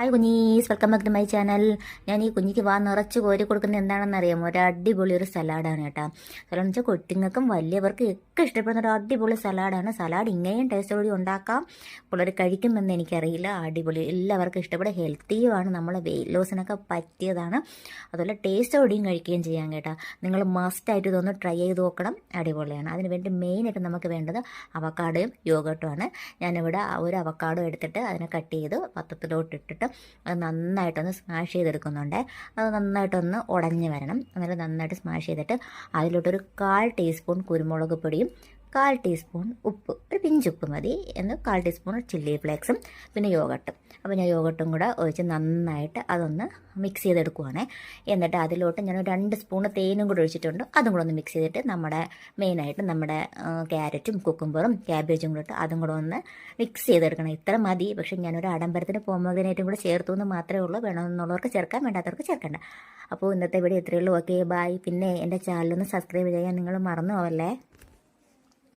Hi കുഞ്ഞീസ് welcome back to my channel ഞാൻ ഈ കുഞ്ഞിക്ക് വാ നിറച്ച് കോരി കൊടുക്കുന്നത് എന്താണെന്ന് അറിയാമോ ഒരു അടിപൊളി ഒരു സലാഡാണ് കേട്ടോ. സലാഡ് വെച്ചാൽ കുട്ടിങ്ങൾക്കും വലിയവർക്കും ഒക്കെ ഇഷ്ടപ്പെടുന്ന ഒരു അടിപൊളി സലാഡാണ്. സലാഡ് ഇങ്ങനെയും ടേസ്റ്റോടുകൂടി ഉണ്ടാക്കാം. പിള്ളേർ കഴിക്കുമെന്ന് എനിക്കറിയില്ല. അടിപൊളി. എല്ലാവർക്കും ഇഷ്ടപ്പെടും. ഹെൽത്തിയുമാണ് നമ്മളെ വെയിറ്റ് ലോസിനൊക്കെ പറ്റിയതാണ്. അതുപോലെ ടേസ്റ്റോടെയും കഴിക്കുകയും ചെയ്യാം കേട്ടോ. നിങ്ങൾ മസ്റ്റായിട്ട് ഇതൊന്ന് ട്രൈ ചെയ്ത് നോക്കണം. അടിപൊളിയാണ്. അതിന് വേണ്ടി മെയിനായിട്ട് നമുക്ക് വേണ്ടത് അവക്കാടോയും യോഗട്ടുമാണ് ഞാനിവിടെ ഒരു അവക്കാടോ എടുത്തിട്ട് അതിനെ കട്ട് ചെയ്ത് പത്രത്തിലോട്ട് ഇട്ടിട്ട് അത് നന്നായിട്ടൊന്ന് സ്മാഷ് ചെയ്തെടുക്കുന്നുണ്ട്. അത് നന്നായിട്ടൊന്ന് ഉടഞ്ഞ് വരണം. അന്നേരം നന്നായിട്ട് സ്മാഷ് ചെയ്തിട്ട് അതിലോട്ടൊരു കാൽ ടീസ്പൂൺ കുരുമുളക് പൊടിയും കാൽ ടീസ്പൂൺ ഉപ്പ് ഒരു പിഞ്ചുപ്പ് മതി. എന്ന് കാൽ ടീസ്പൂൺ ചില്ലി ഫ്ലേക്സും പിന്നെ യോഗട്ടും. അപ്പോൾ ഞാൻ യോഗട്ടും കൂടെ ഒഴിച്ച് നന്നായിട്ട് അതൊന്ന് മിക്സ് ചെയ്തെടുക്കുവാണേ. എന്നിട്ട് അതിലോട്ട് ഞാൻ രണ്ട് സ്പൂൺ തേനും കൂടെ ഒഴിച്ചിട്ടുണ്ട്. അതും കൂടെ ഒന്ന് മിക്സ് ചെയ്തിട്ട് നമ്മുടെ മെയിനായിട്ട് നമ്മുടെ ക്യാരറ്റും കുക്കുംബറും ക്യാബേജും കൂടെ ഇട്ട് അതും കൂടെ ഒന്ന് മിക്സ് ചെയ്തെടുക്കണം. ഇത്ര മതി. പക്ഷേ ഞാനൊരു ആഡംബരത്തിന് പോമതിനേറ്റും കൂടെ ചേർത്തു എന്ന് മാത്രമേ ഉള്ളൂ. വേണമെന്നുള്ളവർക്ക് ചേർക്കാൻ വേണ്ടാത്തവർക്ക് ചേർക്കണ്ട. അപ്പോൾ ഇന്നത്തെ വീഡിയോ ഇത്രയുള്ളൂ ഓക്കെ ബായ് പിന്നെ എന്റെ ചാനലൊന്ന് സബ്സ്ക്രൈബ് ചെയ്യാൻ നിങ്ങൾ മറന്നു പോവല്ലേ?